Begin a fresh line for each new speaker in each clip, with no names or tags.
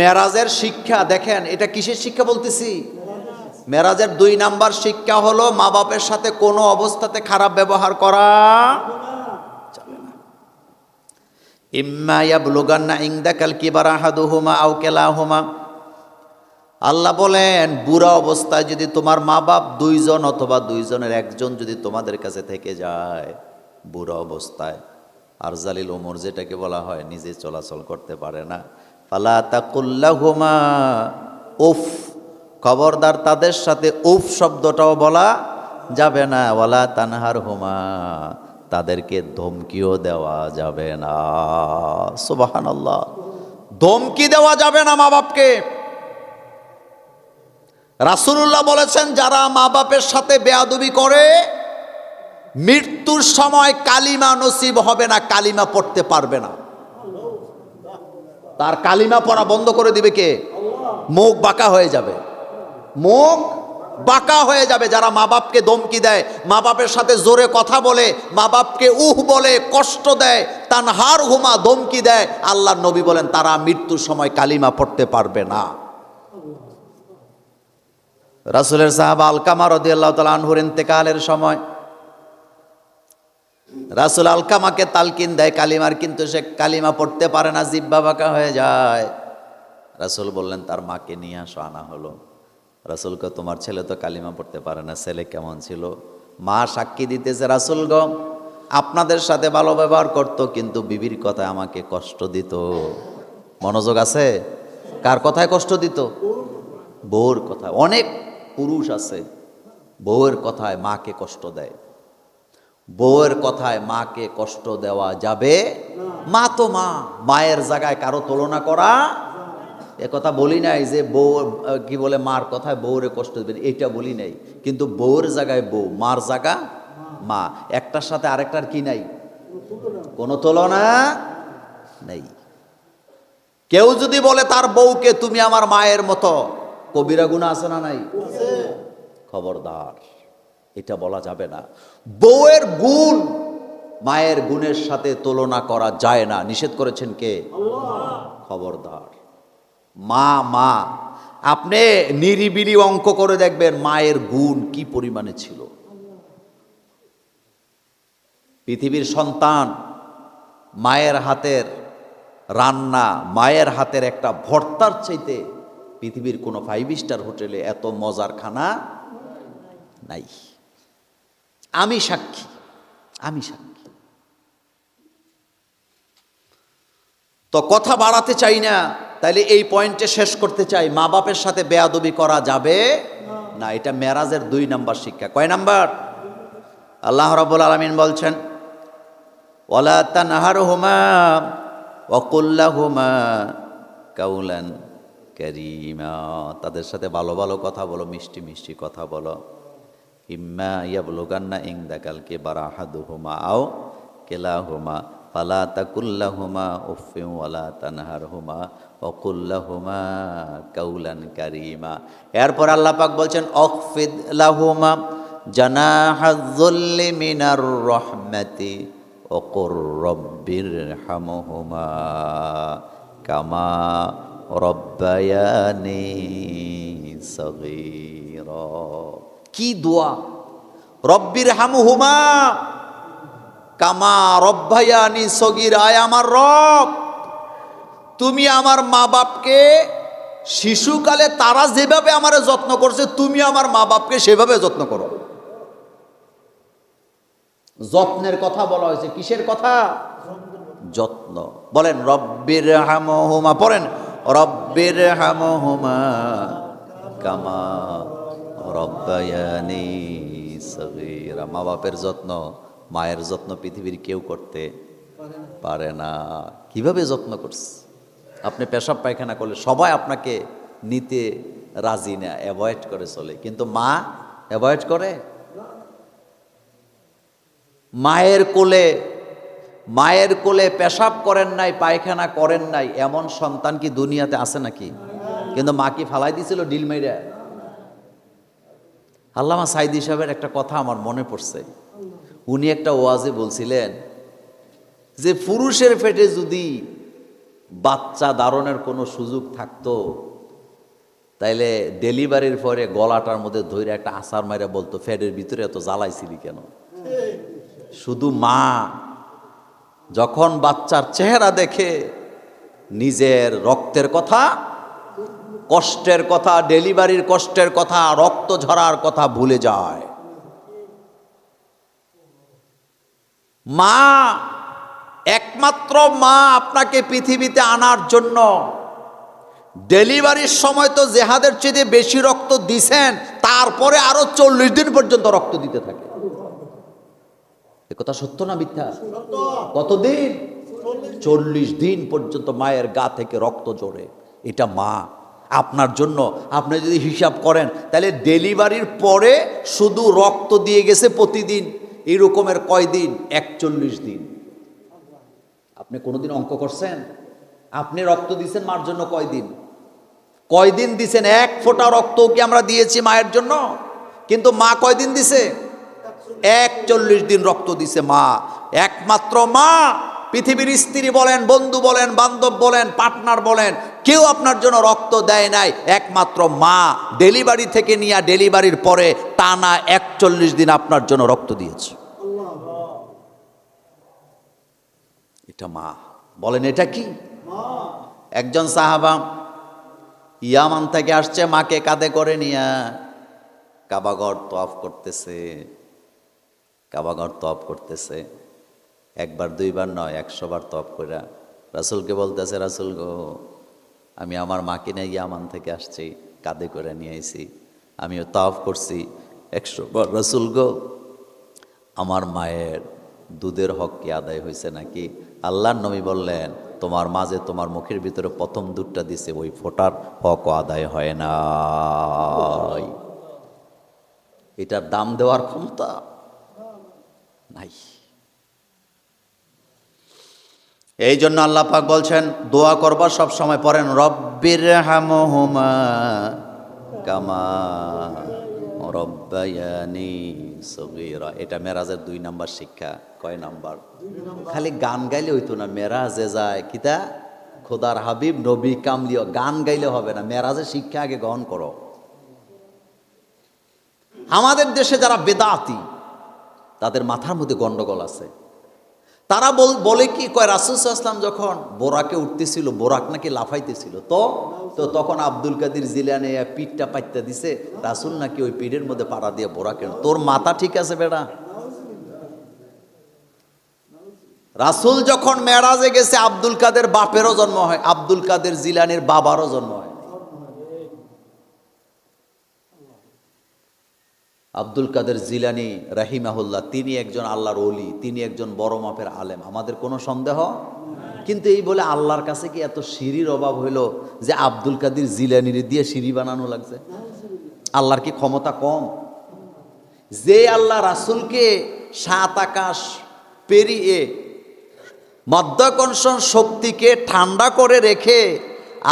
মেরাজের শিক্ষা, দেখেন, এটা কিসের শিক্ষা বলতেছি? মেরাজের দুই নাম্বার শিক্ষা হলো মা বাপের সাথে কোনো অবস্থাতে খারাপ ব্যবহার করা ইম্মা ইয়াবলুগান্না ইনদাকাল কিবারা আহাদুহুমা আও কিলাহুমা। আল্লাহ বলেন, বুড়া অবস্থায় যদি তোমার মা বাপ দুইজন অথবা দুইজনের একজন যদি তোমাদের কাছে থেকে যায়, বুড়া অবস্থায় আর জালিল ওমর যেটাকে বলা হয়, নিজে চলাচল করতে পারে না। ফালা তাকুল্লাহুমা, উফ, খবরদার তাদের সাথে উফ শব্দটাও বলা যাবে না, ওয়ালা তানহার হুমা তাদেরকে ধমকিও দেওয়া যাবে না সুবাহান আল্লাহ ধমকি দেওয়া যাবে না মা বাপকে রাসুলুল্লাহ বলেছেন, যারা মা বাপের সাথে বেয়াদুবি করে, মৃত্যুর সময় কালিমা নসিব হবে না, কালিমা পড়তে পারবে না। তার কালিমা পড়া বন্ধ করে দিবে কে? মুখ বাঁকা হয়ে যাবে। মুখ বাঁকা হয়ে যাবে যারা মা বাপকে ধমকি দেয়, মা বাপের সাথে জোরে কথা বলে, মা বাপকে উহ বলে, কষ্ট দেয়, তানহার হুমা ধমকি দেয় আল্লাহ নবী বলেন, তারা মৃত্যুর সময় কালিমা পড়তে পারবে না। রাসুলের সাহাবা আলকামা রদি আল্লাহ তালা আনহুর ইন্তেকালের সময় রাসুল আলকামাকে তালকিন দেয়, কালিমার কিন্তু সে কালিমা পড়তে পারে না জিব্বা বাঁকা হয়ে যায়। রাসুল বললেন, তার মাকে নিয়ে আসো, আনা হলো। রাসুলকে তোমার ছেলে তো কালিমা পড়তে পারে না, ছেলে কেমন ছিল? মা সাক্ষী দিতেছে, রাসুল গ, আপনাদের সাথে ভালো ব্যবহার করতো, কিন্তু বিবির কথায় আমাকে কষ্ট দিত। মনোযোগ আছে? কার কথায় কষ্ট দিত? বউর কথায়। অনেক পুরুষ আছে, বউয়ের কথায় মাকে কষ্ট দেয়। বউয়ের কথায় মাকে কষ্ট দেওয়া যাবে? মা তো মা, মায়ের জায়গায় কারও তুলনা করা এ কথা বলি নাই যে বউ, কি বলে মার কথায় বউরে কষ্ট দেবেন এটা বলি নাই। কিন্তু বউর জায়গায় বউ, মার জায়গা মা। একটার সাথে আরেকটার কি নাই? কোনো তুলনা নেই। কেউ যদি বলে তার বউকে তুমি আমার মায়ের মতো, কবিরা গুণা আছে না নাই? খবরদার। এটা বলা যাবে না। বউয়ের গুণ মায়ের গুণের সাথে তুলনা করা যায় না। নিষেধ করেছেন কে? খবরদার। মা মা আপনি নিরিবিলি অঙ্ক করে দেখবেন মায়ের গুণ কি পরিমাণে ছিল। পৃথিবীর সন্তান মায়ের হাতের রান্না মায়ের হাতের একটা ভর্তার চাইতে পৃথিবীর কোনো ফাইভ স্টার হোটেলে এত মজার খানা নাই। আমি সাক্ষী আমি সাক্ষী। তো কথা বাড়াতে চাই না, তাইলে এই পয়েন্টে শেষ করতে চাই। মা বাপের সাথে বেয়াদবি করা যাবে না, এটা মেরাজের দুই নাম্বার শিক্ষা। কয় নাম্বার? আল্লাহ রাব্বুল আলামিন বলছেন, ওয়ালা তানহারহুমা ওয়াকুল্লাহুমা কাউলান কারীমা। তাদের সাথে ভালো ভালো কথা বলো, মিষ্টি মিষ্টি কথা বলো। ইম্মা ইয়াবলুগান্না ইনদাকাল কিবারা আহাদুহুমা আও কিলাহুমা, ফালা তাকুল্লাহুমা উফফিন ওয়ালা তানহারহুমা ওয়াকুল্লাহুমা কাউলান কারীমা। এরপর আল্লাহ পাক বলছেন, অখফিদ লাহুমা জানাহাযুল্লি মিনার রহমাতি ওকুর রব্বির হামহুমা কামা রব্বায়ানি সগীরা। কি দোয়া? রব্বির হামহুমা কামা রব্বায়ানি সগীর। আয় আমার রব, তুমি আমার মা বাপকে শিশুকালে তারা যেভাবে আমার যত্ন করছে, তুমি আমার মা বাপকে সেভাবে যত্ন করো। যত্নের কথা বলা হয়েছে। কিসের কথা? যত্ন। বলেন রব্বির হামহুমা পড়েন রব্বির হামহুমা কামা রব্বায়ানি মা বাপের যত্ন, মায়ের যত্ন পৃথিবীর কেউ করতে পারে না। কীভাবে যত্ন করছে? আপনি পেশাব পায়খানা করলে সবাই আপনাকে নিতে রাজি না অ্যাভয়েড করে চলে। কিন্তু মা অ্যাভয়েড করে? মায়ের কোলে মায়ের কোলে পেশাব করেন নাই, পায়খানা করেন নাই, এমন সন্তান কি দুনিয়াতে আছে নাকি? কিন্তু মা কি ফালাই দিছিল? ডিল মাইরা? আল্লামা সাইদি সাহেবের একটা কথা আমার মনে পড়ছে। উনি একটা ওয়াজে বলছিলেন যে, পুরুষের পেটে যদি বাচ্চা দারণের কোনো সুযোগ থাকতো, তাইলে ডেলিভারির পরে গলাটার মধ্যে ধরে একটা আসার মাইরা বলতো, ফ্যাটের ভিতরে এত জ্বালাইছিলি কেন? শুধু মা যখন বাচ্চার চেহারা দেখে নিজের রক্তের কথা কষ্টের কথা, ডেলিভারির কষ্টের কথা, রক্ত ঝরার কথা ভুলে যায়। মা, একমাত্র মা আপনাকে পৃথিবীতে আনার জন্য ডেলিভারির সময় তো জেহাদের চেয়ে বেশি রক্ত দিছেন, তারপরে আরও চল্লিশ দিন পর্যন্ত রক্ত দিতে থাকে। এ কথা সত্য না মিথ্যা? কতদিন? চল্লিশ দিন পর্যন্ত মায়ের গা থেকে রক্ত জড়ে এটা মা। আপনার জন্য। আপনি যদি হিসাব করেন, তাহলে ডেলিভারির পরে শুধু রক্ত দিয়ে গেছে প্রতিদিন। এরকমের কয়দিন? একচল্লিশ দিন। আপনি কোনোদিন অঙ্ক করছেন? আপনি রক্ত দিয়েছেন মার জন্য কয়দিন? কয়দিন দিছেন? এক ফোঁটা রক্ত কি আমরা দিয়েছি মায়ের জন্য? কিন্তু মা কয়দিন দিছে? একচল্লিশ দিন রক্ত দিছে মা। একমাত্র মা। পৃথিবীর স্ত্রী বলেন, বন্ধু বলেন, বান্ধব বলেন, পার্টনার বলেন কেউ আপনার জন্য রক্ত দেয় নাই। একমাত্র মা ডেলিভারি থেকে নিয়ে ডেলিভারির পরে টানা একচল্লিশ দিন আপনার জন্য রক্ত দিয়েছে। এটা মা। বলেন, এটা কি? একজন সাহাবা ইয়ামান থেকে আসছে, মাকে কাঁধে করে নিয়ে। কাবাগর তফ করতেছে। কাবাগর তপ করতেছে। একবার, দুইবার নয়, একশো বার তপ করে রাসুলকে বলতেছে, রাসুল গো আমি আমার মাকে নিয়ে ইয়ামান থেকে আসছি, কাঁধে করে নিয়ে আইছি। আমিও তফ করছি। একশো রাসুল গো, আমার মায়ের দুধের হক কি আদায় হয়েছে নাকি? আল্লাহর নবী বললেন, তোমার মাঝে তোমার মুখের ভিতরে প্রথম দুধটা দিছে, ওই ফোটার হক আদায় হয় না এটার দাম দেওয়ার ক্ষমতা নাই। এই জন্য আল্লাহ পাক বলছেন, দোয়া করবার সব সময় পড়েন, রব্বির হামহুমা কামা রব্বায়ানি সগীরা। এটা মেরাজের দুই নাম্বার শিক্ষা। কয় নাম্বার? খালি গান গাইলে হইতো না, মেরাজে যায় কিতা? খোদার হাবিব, নবী কামলিও, গান গাইলে হবে না, মেরাজের শিক্ষা আগে গ্রহণ করো। আমাদের দেশে যারা বেদাতি, তাদের মাথার মধ্যে গন্ডগোল আছে। তারা বল কি, কয়, রাসুল আসলাম যখন বোরাকে উঠতেছিল, বোরাক নাকি লাফাইতেছিল, তো তো তখন আব্দুল কাদির জিলানে পিঠটা পাইতে দিছে, রাসুল নাকি ওই পিঠের মধ্যে পাড়া দিয়ে বোরাকে তোর মাথা ঠিক আছে বেড়া রাসুল যখন মেরাজে গেছে, আব্দুল কাদের বাপেরও জন্ম হয়, আব্দুল কাদের জিলানির বাবারও জন্ম হয়। আব্দুল কাদের জিলানি রাহিমাহুল্লাহ, তিনি একজন আল্লাহর অলি তিনি একজন বড় মাপের আলেম। আমাদের কোনো সন্দেহ? কিন্তু এই বলে আল্লাহর কাছে কি এত সিঁড়ির অভাব হইল যে আব্দুল কাদের জিলানির দিয়ে সিঁড়ি বানানো লাগছে? আল্লাহর কি ক্ষমতা কম? যে আল্লাহ রাসুলকে সাত আকাশ পেরিয়ে মধ্যাকর্ষণ শক্তিকে ঠান্ডা করে রেখে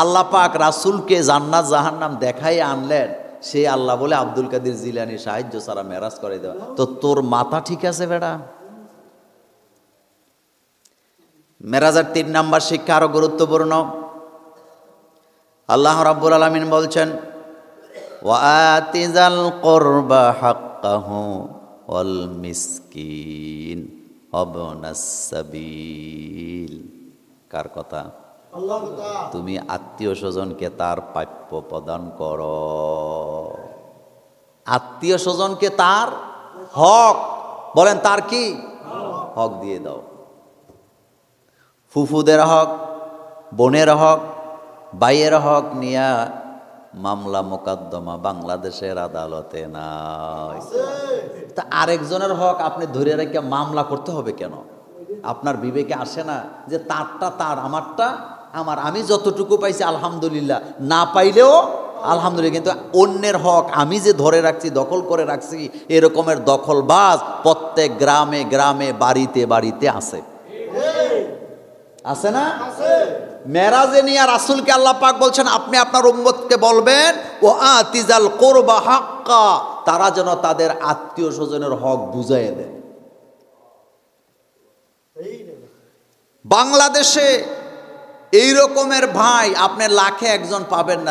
আল্লাহ পাক রাসুলকে জান্নাত জাহান্নাম দেখাই আনলেন। সে আল্লাহ বলে আব্দুল কাদির জিলানি সাহায্য সারা মেরাজ করে দেওয়া। তো তোর মাথা ঠিক আছে বেড়া? মেরাজের তিন নাম্বার শিক্ষা আরও গুরুত্বপূর্ণ। আল্লাহ রাব্বুল আলামিন বলছেন কার কথা? তুমি আত্মীয় স্বজনকে তার প্রাপ্য প্রদান কর। আত্মীয় স্বজনকে তার হক বলেন তার কি? হক দিয়ে দাও। ফুফুদের হক বোনের হক বাইয়ের হক নিয়া মামলা মোকদ্দমা বাংলাদেশের আদালতে নাই। তা আরেকজনের হক আপনি ধরে রেখে মামলা করতে হবে কেন? আপনার বিবেকে আসে না যে তারটা তার আমারটা আমার আমি যতটুকু পাইছি আলহামদুলিল্লাহ। না পাইলেও আলহামদুলিল্লাহ কিন্তু অন্যের হক আমি যে ধরে রাখছি দখল করে রাখছি এরকমের দখলবাজ প্রত্যেক গ্রামে গ্রামে বাড়িতে বাড়িতে আছে। আছে না? মেরাজে নিয়ে রাসুলকে আল্লাহ পাক বলছেন আপনি আপনার উম্মতকে বলবেন ও আতিজাল করবা হাক্কা তারা যেন তাদের আত্মীয় স্বজনের হক বুঝাইয়ে দেয়। বাংলাদেশে এই রকমের ভাই আপনি লাখে একজন পাবেন না।